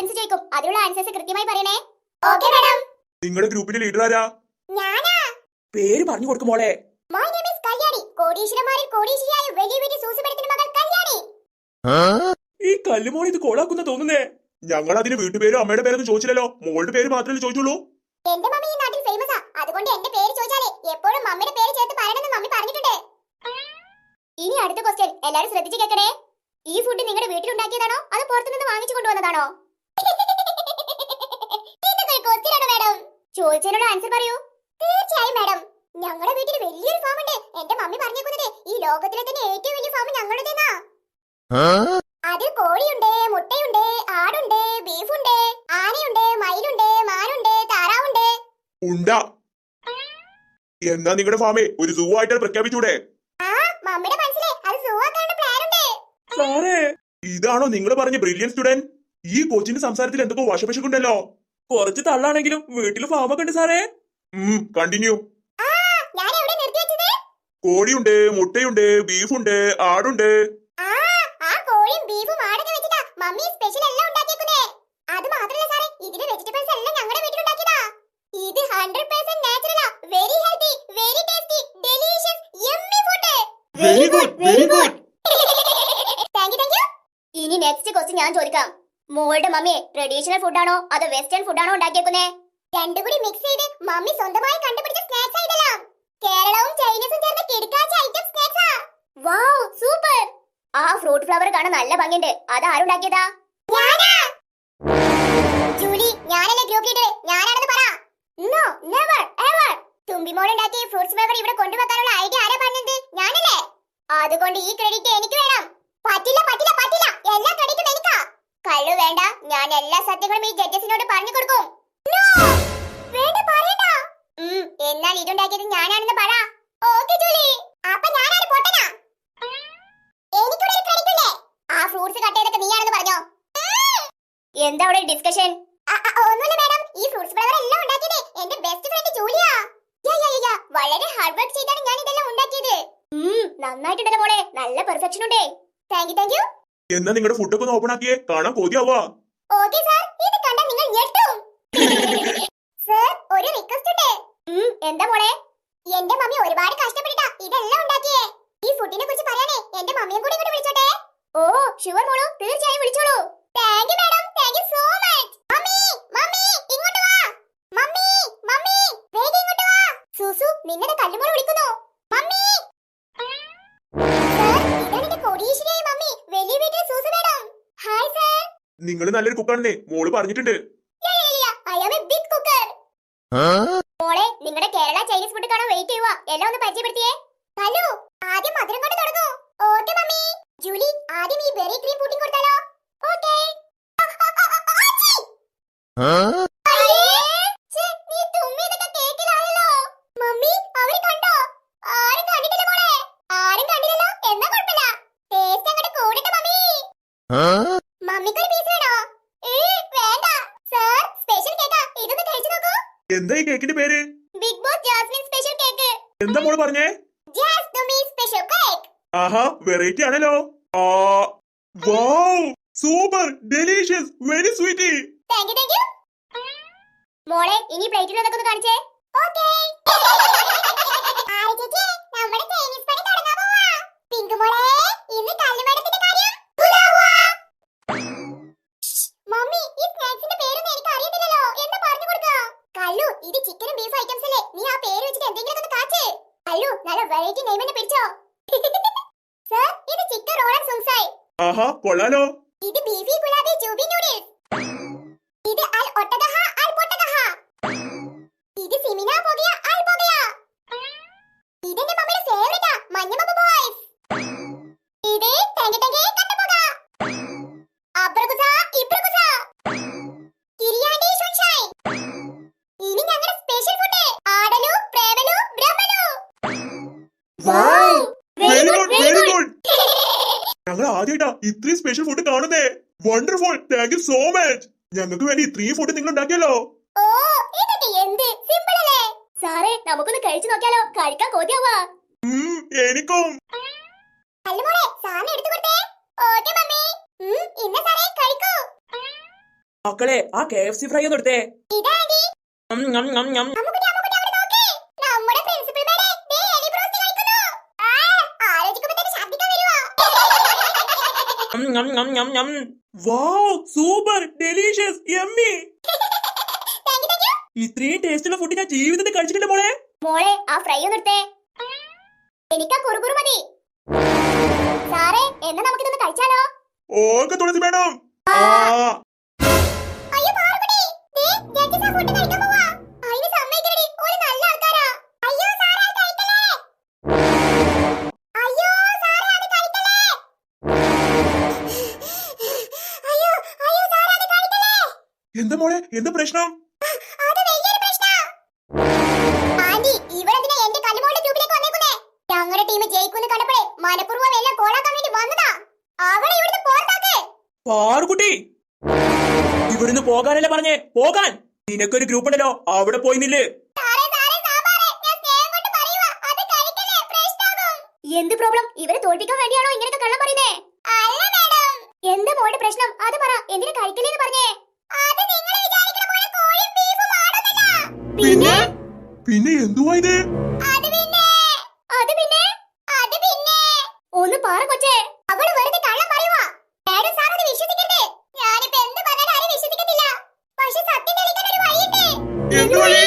Questions ചോദിക്കും. അതിനുള്ള answers കൃത്യമായി പറയണേ. ഓക്കേ മാഡം നിങ്ങളുടെ ഗ്രൂപ്പിന്റെ ലീഡർ ആരാ? ഞാനാ. പേര് പറഞ്ഞു കൊടുക്കും മോളെ. മൈ നെയിം ഈസ് കല്യാണി കോടീശ്വരന്മാരിൽ കോടീശ്വരിയായ വലിയ വലിയ സൂസുപടത്തിന്റെ മകൾ കല്യാണി ഈ കല്ലുമോൾ ഇത് കോളാക്കുന്ന തോന്നുന്നേ. ഞങ്ങൾ അതിന് വീട്ടുപേരോ അമ്മയുടെ പേരൊന്നും ചോദിച്ചില്ലല്ലോ. മോളുടെ പേര് മാത്രമേ ചോദിച്ചുള്ളൂ. എന്റെ മമ്മി ഈ നാട്ടിൽ ഫേമസ് ഫേമസാ അതുകൊണ്ട് എന്റെ പേര് ചോദിച്ചാലേ എപ്പോഴും മമ്മിയുടെ പേര് ചേർത്ത് പറയണമെന്ന് മമ്മി പറഞ്ഞിട്ടുണ്ട്. ഇനി അടുത്ത ക്വസ്റ്റ്യൻ എല്ലാരും ശ്രദ്ധിച്ചു കേക്കണേ ഈ ഫുഡ് നിങ്ങളുടെ വീട്ടിലുണ്ടാക്കിയതാണോ? അതോ പുറത്തുനിന്ന് വാങ്ങിച്ചു കൊണ്ടുവന്നതാണോ ഇതൊക്കെ ഒരു question ആണോ മാഡം ചോദിച്ചതിനുള്ള ആൻസർ പറയൂ. തീർച്ചയായും മാഡം ഞങ്ങളുടെ വീട്ടിൽ വലിയൊരു ഫാം ഉണ്ട്. എന്റെ മമ്മി പറഞ്ഞേക്കുന്നത് ഈ ലോകത്തിലെ തന്നെ ഏറ്റവും വലിയ ഫാം ഞങ്ങളുടേതാ. അതിൽ കോഴിയുണ്ട് മുട്ടയുണ്ട് ആടുണ്ട് ബീഫുണ്ട് ആനയുണ്ട് മയിലുണ്ട് മാനുണ്ട് താറാവുണ്ട്. ഉണ്ടാ. എന്നാ നിങ്ങളുടെ ഫാമേ ഒരു സൂ ആയിട്ട് പ്രഖ്യാപിച്ചൂടെ? ആ മമ്മിയുടെ മനസ്സിലെ അത് സൂവാക്കാനുള്ള പ്ലാൻ ഉണ്ട്. സാറേ. ഇതാണോ നിങ്ങൾ പറഞ്ഞ ബ്രില്യൻ സ്റ്റുഡന്റ് ഈ കോച്ചിന്റെ സംസാരത്തിൽ എന്തൊക്കെ വശപശക്കുണ്ടല്ലോ കുറച്ച് തള്ളാണെങ്കിലും വീട്ടിൽ ഫാമൊക്കെ ഉണ്ട് സാറേ. കണ്ടിന്യൂ കോഴിയുണ്ട് മുട്ടയുണ്ട് ബീഫുണ്ട് ആടുണ്ട്. വെരി വെരി ഇനി നെക്സ്റ്റ് ക്വസ്റ്റ്യൻ ഞാൻ ചോദിക്കാം. മോളുടെ മമ്മി ട്രഡീഷണൽ ഫുഡാണോ അതോ വെസ്റ്റേൺ ഫുഡാണോ ഉണ്ടാക്കിയേക്കുന്നേ? രണ്ടും കൂടി മിക്സ് ചെയ്ത് മമ്മി സ്വന്തമായി കണ്ടുപിടിച്ച സ്നാക്സ് ഇതെല്ലാം കേരളവും ചൈനീസും ചേർന്ന കിടക്കാച്ച ഐറ്റം സ്നാക്സാ വാവ് സൂപ്പർ ആ ഫ്രൂട്ട് ഫ്ലവർ കാണാൻ നല്ല ഭംഗിയുണ്ട്. അത് ആരുണ്ടാക്കിയതാ ഞാനാ. ജൂലി ഞാനല്ലേ ഗ്രൂപ്പ് ഞാനാണെന്ന് പറ. നോ നെവർ എവർ തുമ്പിമോൾ ഉണ്ടാക്കിയ ഫ്രൂട്ട്സ് ഫ്ലവർ ഇവിടെ കൊണ്ടുവെക്കാനുള്ള ഐഡിയ ആരാ പറഞ്ഞത്? ഞാനല്ലേ. അതുകൊണ്ട് ഈ ക്രെഡിറ്റ് എനിക്ക് വേണം. പറ്റില്ല പറ്റില്ല പറ്റില്ല. എല്ലാ ക്രെഡിറ്റും എനിക്കാ. കള്ളു വേണ്ട. ഞാൻ എല്ലാ സത്യങ്ങളും ഈ ജഡ്ജസിനോട് പറഞ്ഞു കൊടുക്കും! വേണ്ട പറയണ്ട. എന്നാൽ ഇതുണ്ടാക്കിയത് ഞാനാണെന്ന് പറ. Okay Julie. അപ്പൊ ഞാനാണ് പൊട്ടനാ. എനിക്കൂടെ ഒരു ആ ഫ്രൂട്ട്സ് കട്ട് ചെയ്തൊക്കെ നീയാണെന്ന് പറഞ്ഞോ? എന്താ അവിടെ ഡിസ്കഷൻ ഒന്നുമില്ല മാഡം ഈ ഫ്രൂട്ട്സ് ഫ്ലേവർ എല്ലാം ഉണ്ടാക്കിയത് എന്റെ ബെസ്റ്റ് ഫ്രണ്ട് ജൂലിയാ. വളരെ ഹാർഡ് വർക്ക് ചെയ്താണ് ഞാൻ ഇതെല്ലാം ഉണ്ടാക്കിയത് നന്നായിട്ടുണ്ടല്ലോ മോളെ. നല്ല പെർഫെക്ഷൻ ഉണ്ട്. താങ്ക് യു താങ്ക് യു എന്നാ നിങ്ങളുടെ ഫുഡൊക്കെ ഒന്ന് ഓപ്പൺ ആക്കിയേ? കാണാൻ കൊതിയാവാ. ഓക്കേ സർ ഇത് കണ്ടാൽ നിങ്ങൾ ഞെട്ടും. സർ ഒരു റിക്വസ്റ്റ് ഉണ്ട്. എന്താ മോളെ? എന്റെ മമ്മി ഒരുപാട് കഷ്ടപ്പെട്ടിട്ടാ ഇതെല്ലാം ഉണ്ടാക്കിയേ. ഈ ഫുഡിനെ കുറിച്ച് പറയാനേ എന്റെ മമ്മിയെ കൂടി ഇങ്ങോട്ട് വിളിച്ചോട്ടെ. നിങ്ങൾ നല്ലൊരു കുക്കാണെന്നേ മോൾ പറഞ്ഞിട്ടുണ്ട് മോളെ കേരള ചൈനീസ് ഫുഡ് കാണാൻ വെയിറ്റ് എല്ലാം ഒന്ന് ആദ്യം മമ്മി ജൂലി ആദ്യം ഈ ബെറി ക്രീം കൊടുത്താലോ ഓക്കെ മമ്മി അവർ കണ്ടോ ആരും കണ്ടിട്ടില്ല മോളെ ആരും കണ്ടില്ലല്ലോ എന്നാ കുഴപ്പമില്ല ടേസ്റ്റ് അങ്ങോട്ട് കൂടട്ടെ മമ്മി മമ്മിക്കൊരു പീസ് വേണോ ഏ, വേണ്ട സാർ സ്പെഷ്യൽ കേക്കാ ഇതൊന്ന് കഴിച്ചു നോക്കൂ എന്താ ഈ കേക്കിന്റെ പേര്? Big Boss Jasmine special cake എന്താ മോൾ പറഞ്ഞേ? സ്പെഷ്യൽ കേക്ക് ആഹാ വെറൈറ്റി ആണല്ലോ. ആ wow super delicious very sweetie thank you thank you മോളെ ഇനി പ്ലേറ്റിൽ അതൊക്കെ ഒന്ന് കാണിച്ചേ. ഓക്കേ ആര് ചേച്ചി നമ്മുടെ ചൈനീസ് പണി തുടങ്ങാൻ പോവാ. പിങ്ക് മോളെ ഇന്ന് കല്ലുമേടത്തിന്റെ കാര്യം ഇത് ചിക്കനും ബീഫ് ഐറ്റംസ് അല്ലേ? നീ ആ പേര് വെച്ചിട്ട് എന്തെങ്കിലും ഒന്ന് കാച്ചേ. കല്ലു നല്ല വെറൈറ്റി നെയിം തന്നെ പിടിച്ചോ. സർ ഇത് ചിക്കൻ റോൾ ആൻഡ് സുംസായ് ആഹാ കൊള്ളാലോ. Wonderful thank you so much ഞങ്ങൾക്ക് വേണ്ടി ഇത്രയും ഫുഡ് നിങ്ങൾ ഉണ്ടാക്കിയല്ലോ. ഓ ഇതൊക്കെ എന്ത്? സിമ്പിൾ അല്ലേ? സാറേ നമുക്കൊന്ന് കഴിച്ചു നോക്കിയാലോ. കഴിക്കാൻ കൊതിയാവാ. എനിക്കും. സാറിന് എടുത്തു കൊടുത്തേ. Okay mummy. ഉം, ഇന്ന സാറേ കഴിക്കൂ. മക്കളെ ആ കെ എഫ് സി ഫ്രൈ ഒന്ന് എടുത്തേ. ഇതാ ആന്റി. ഉം, ഞം, ഞം, ഞം. അമ്മുക്കുട്ടി അമ്മുക്കുട്ടി അവിടെ നോക്ക് നമ്മുടെ പ്രിൻസിപ്പൽ മാഡം ദേ എലി ബ്രോസ്റ്റ് കഴിക്കുന്നു ആ ആലോചിക്കുമ്പോൾ തന്നെ ശബ്ദിക്കാൻ വരുവാ ഉം, ഞം, ഞം, ഞം, ഞം. വാവ് സൂപ്പർ ഡെലീഷ്യസ് യമ്മി ഇത്രയും ടേസ്റ്റുള്ള ഫുഡ് ഞാൻ ജീവിതത്തിൽ കഴിച്ചിട്ടില്ല മോളെ. മോളെ ആ ഫ്രൈ ഒന്ന് എടുത്തേ. എനിക്കാ കുറുകുറു മതി. സാറേ എന്നാ നമുക്കിതൊന്ന് കഴിച്ചാലോ? ഓക്കെ തുളസി മേഡം ആ. അയ്യോ പാറുകുട്ടി. ദേ ജഡ്ജസ് ആ ഫുഡ് കഴിക്കാൻ എന്താ മോളെ? എന്താ പ്രശ്നം? അത് വലിയൊരു പ്രശ്നാ. ആന്റി ഇവരെന്തിനാ എന്റെ കല്ലുമോളുടെ ട്യൂബിലേക്ക് വന്നേക്കുന്നേ? ഞങ്ങളുടെ ടീം ജയിക്കുന്ന് കണ്ടപ്പോഴേ മനഃപൂർവം എല്ലാം കോളാക്കാൻ വേണ്ടി വന്നതാ. അവളെ ഇവിടുന്ന് പുറത്താക്ക്. പാറുകുട്ടി! ഇവിടുന്ന് പോകാനല്ലേ പറഞ്ഞേ? പോകാൻ! നിനക്കൊരു ഗ്രൂപ്പ് ഉണ്ടല്ലോ അവിടെ പോയി നില്ല്. എന്ത് പ്രോബ്ലം ഇവരെ തോൽപ്പിക്കാൻ വേണ്ടിയാണോ ഇങ്ങനെയൊക്കെ കള്ളം പറയുന്നേ? അല്ല മാഡം. എന്താ മോളുടെ പ്രശ്നം? അത് പറ എന്തിനാ കഴിക്കലേന്ന് പറഞ്ഞേ അത് നിങ്ങൾ വിചാരിക്കണ പോലെ കോഴിയും ബീഫും ആടുന്നല്ല പിന്നെ? പിന്നെ എന്തുവാ ഇത്? അത് പിന്നെ. അത് പിന്നെ? അത് പിന്നെ. ഒന്ന് പറ കൊച്ചേ. അവൾ വെറുതെ കള്ളം പറയുവാ. മാഡം സാർ അത് വിശ്വസിക്കരുത് ഞാനിപ്പോ എന്ത് പറഞ്ഞാലും ആരും വിശ്വസിക്കത്തില്ല. പക്ഷെ സത്യം തെളിയിക്കാൻ ഒരു വഴിയുണ്ട്. എന്ത് വഴി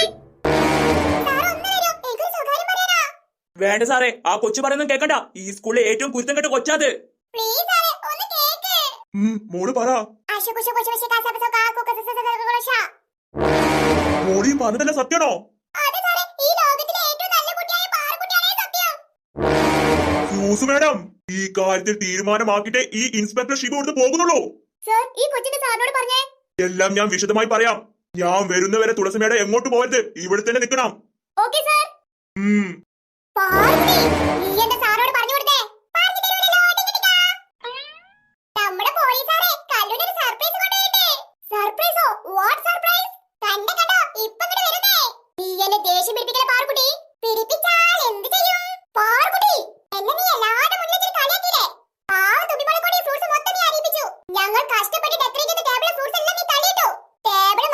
വേണ്ട സാറേ ആ കൊച്ചു പറയുന്നത് കേക്കണ്ട. ഈ സ്കൂളിലെ ഏറ്റവും കുരുത്തം കെട്ട കൊച്ചാത്. പ്ലീസ് സാറേ ഒന്ന് കേക്ക്. ഉം, മോൾ പറ. മോളി പറഞ്ഞതല്ല സത്യമാണോ? സൂസു മേഡം ഈ കാര്യത്തിൽ തീരുമാനമാക്കിയിട്ട് ഈ ഇൻസ്പെക്ടർ ഷിബു കൊടുത്ത് പോകുന്നുള്ളൂ. എല്ലാം ഞാൻ വിശദമായി പറയാം. ഞാൻ വരുന്നവരെ തുളസി മേഡം എങ്ങോട്ട് പോകരുത്? ഇവിടെ തന്നെ നിൽക്കണം ഓക്കെ സർ ഉം പാർവതി നീ എന്റെ സാറോട് പറഞ്ഞു കൊടുത്തേ പറഞ്ഞു തരുമല്ലോ ടിങ്കിടിക്കാ. നമ്മുടെ പോലീസാരെ കല്ലുവിന് ഒരു സർപ്രൈസ് കൊണ്ടുപോയിട്ടേ സർപ്രൈസോ വാട്ട് സർപ്രൈസ് കണ്ട കണ്ടോ ഇപ്പൊ ഇങ്ങട് വരുന്നേ നീ എന്നെ ദേഷ്യം പിടിപ്പിക്കല പാർക്കുട്ടി പിടിപ്പിച്ചാൽ എന്ത് ചെയ്യും പാർക്കുട്ടി എന്നെ നീ എല്ലാവരുടെ മുന്നിൽ വെച്ചിട്ട് കളിയാക്കിയില്ലേ ആ തുമ്പിമോളെ കൊണ്ട് ഈ ഫ്രൂട്ട്സ് മൊത്തം നീ അറിയിപ്പിച്ചു ഞങ്ങൾ കഷ്ടപ്പെട്ടിട്ട് ഫ്രൂട്ട്സ് എല്ലാം നീ ടേബിൾ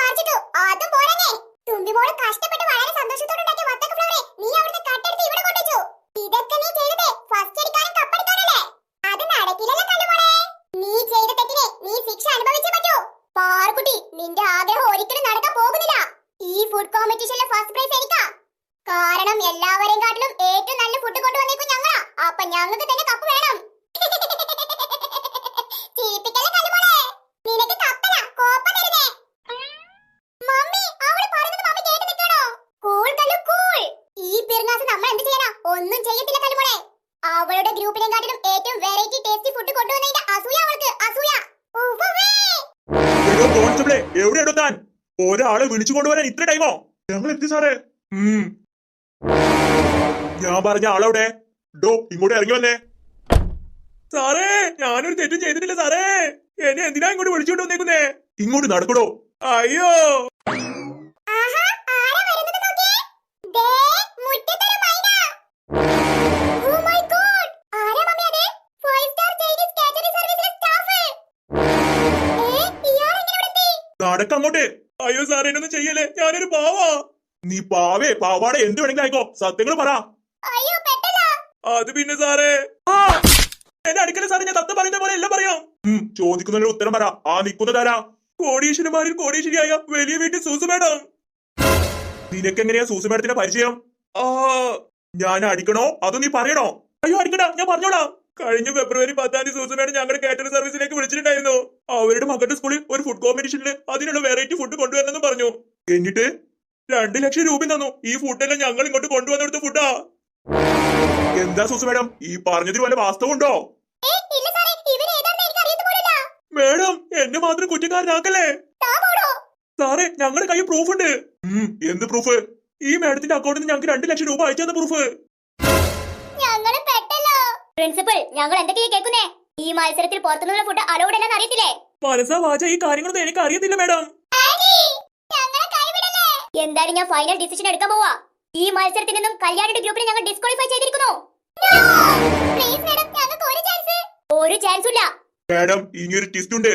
തുമ്പി കഷ്ടപ്പെട്ട് വളരെ നീ ഇതൊക്കെ നീ ഫസ്റ്റ് അടിക്കാനും നീ നീ ശിക്ഷ നിന്റെ ആഗ്രഹം ഒരിക്കലും ഈ ഫുഡ് ഫസ്റ്റ് പ്രൈസ് കാരണം എല്ലാവരെയും കാട്ടിലും ഏറ്റവും നല്ല ഫുഡ് കൊണ്ടുവന്നേക്കും ഞങ്ങളാ. അപ്പൊ ഞങ്ങൾക്ക് തന്നെ കപ്പ് വേണം ചിരിപ്പിക്കല്ലേ കല്ലുമോളെ നിനക്ക് കപ്പല കോപ്പ തരുന്നേ മമ്മി അവൾ പറയുന്നത് മമ്മി കേട്ട് നിൽക്കണോ കൂൾ കല്ലു കൂൾ ഈ പിറന്നാസ് നമ്മൾ എന്ത് ചെയ്യാനാ ഒന്നും ചെയ്യത്തില്ല കല്ലുമോളെ അവളുടെ ഗ്രൂപ്പിനെക്കാട്ടിലും ഏറ്റവും വെറൈറ്റി ടേസ്റ്റി ഫുഡ് കൊണ്ടുവന്നതിന്റെ അസൂയ അവൾക്ക്. അസൂയ. ഒരാളെ വിളിച്ചു കൊണ്ടുവരാൻ ഇത്ര ടൈമോ ഞങ്ങൾ എത്തി സാറേ. ഞാൻ പറഞ്ഞ ആളവിടെ? ഡോ ഇങ്ങോട്ട് ഇറങ്ങി വന്നേ. സാറേ ഞാനൊരു തെറ്റും ചെയ്തിട്ടില്ല സാറേ. എന്നെ എന്തിനാ ഇങ്ങോട്ട് വിളിച്ചുകൊണ്ട് വന്നേക്കുന്നേ? ഇങ്ങോട്ട് നടക്കടോ. അയ്യോ. നടക്ക അങ്ങോട്ട് അയ്യോ സാറേ എന്നൊന്നും ചെയ്യല്ലേ? ഞാനൊരു പാവാ. നീ പാവേ പാവാടെ എന്ത് വേണമെങ്കിലും ആയിക്കോ. സത്യങ്ങൾ പറ. അത് പിന്നെ സാറേ! എന്നെ അടിക്കല സാറേ ഞാൻ തത്ത പറയുന്ന പോലെ എല്ലാം പറയാം. ഉം ചോദിക്കുന്നതിന് ഉത്തരം പറ. ആ നിൽക്കുന്നതാരാ കോടീശ്വരന്മാരിൽ കോടീശ്വരിയായ വലിയ വീട്ടിൽ സൂസു മേഡം. നിനക്കെങ്ങനെയാ സൂസു മേഡത്തിന്റെ പരിചയം? ആ ഞാൻ അടിക്കണോ? അതോ നീ പറയണോ? അയ്യോ അടിക്കടാ ഞാൻ പറഞ്ഞോളാം. കഴിഞ്ഞ ഫെബ്രുവരി പത്താം തീയതി സൂസു മേഡം ഞങ്ങളുടെ കാറ്ററിംഗ് സർവീസിലേക്ക് വിളിച്ചിട്ടുണ്ടായിരുന്നു. അവരുടെ മകളുടെ സ്കൂളിൽ ഒരു ഫുഡ് കോമ്പറ്റീഷനിൽ അതിനുള്ള വെറൈറ്റി ഫുഡ് കൊണ്ടുവരണമെന്ന് പറഞ്ഞു. എന്നിട്ട് രണ്ട് ലക്ഷം രൂപ തന്നു. ഈ ഫുഡെല്ലാം ഞങ്ങൾ ഇങ്ങോട്ട് കൊണ്ടുവന്നെടുത്ത ഫുഡാ എന്താ സൂസു മേഡം? ഈ പറഞ്ഞതിൽ വല്ല വാസ്തവുണ്ടോ മേഡം എന്നെ മാത്രം കുറ്റക്കാരനാക്കല്ലേ? സാറേ ഞങ്ങളുടെ കയ്യിൽ പ്രൂഫ് ഉണ്ട്. എന്ത് പ്രൂഫ് ഈ മേഡത്തിന്റെ അക്കൗണ്ടിൽ നിന്ന് ഞങ്ങൾക്ക് രണ്ട് ലക്ഷം രൂപ അയച്ചു തന്ന പ്രൂഫ്. പ്രിൻസിപ്പൽ ഞങ്ങൾ എന്തൊക്കെയാ കേൾക്കുന്നേ? ഈ മത്സരത്തിൽ പുറത്തുനിന്നുള്ള ഫുഡ് അലോഡ് അല്ലെന്ന് അറിയത്തില്ലേ? മനസ്സാ വാച ഈ കാര്യങ്ങളൊന്നും എനിക്ക് അറിയത്തില്ല മേഡം എന്തായാലും ഞാൻ ഫൈനൽ ഡിസിഷൻ എടുക്കാൻ പോവാ? ഈ മത്സരത്തിൽ നിന്നും കല്യാണിയുടെ ഗ്രൂപ്പിനെ ഞങ്ങൾ ഡിസ്ക്വാളിഫൈ ചെയ്തിരിക്കുന്നു. ഒരു ചാൻസ് ഇല്ല. മാഡം ഇനിയൊരു ടിസ്റ്റ് ഉണ്ട്.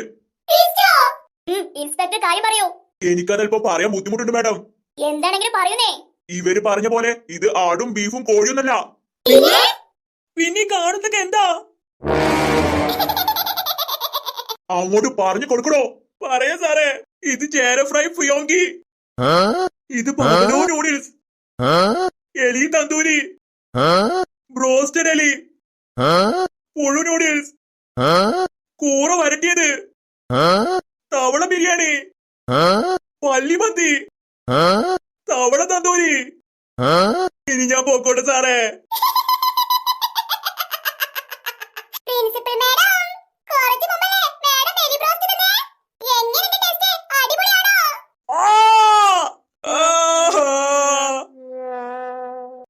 ഇൻസ്പെക്ടർ കാര്യം പറയൂ. എനിക്കതല്പം പറയാൻ ബുദ്ധിമുട്ടുണ്ട് മാഡം എന്താണെങ്കിലും പറയുന്നേ. ഇവർ പറഞ്ഞ പോലെ ഇത് ആടും ബീഫും കോഴിയൊന്നല്ല ഈ കാണുന്നൊക്കെ എന്താ? അങ്ങോട്ട് പറഞ്ഞു കൊടുക്കണോ? പറയാ സാറേ. ഇത് ചേര ഫ്രൈ ഫിയോങ്കി. ഇത് നൂഡിൽസ്. എലി തന്തൂരി. ബ്രോസ്റ്റഡ് എലി. പുഴു നൂഡിൽസ്. കൂറ വരട്ടിയത്. തവള ബിരിയാണി. പല്ലിമന്തി തവള തന്തൂരി. ഇനി ഞാൻ പോക്കോട്ടെ സാറേ.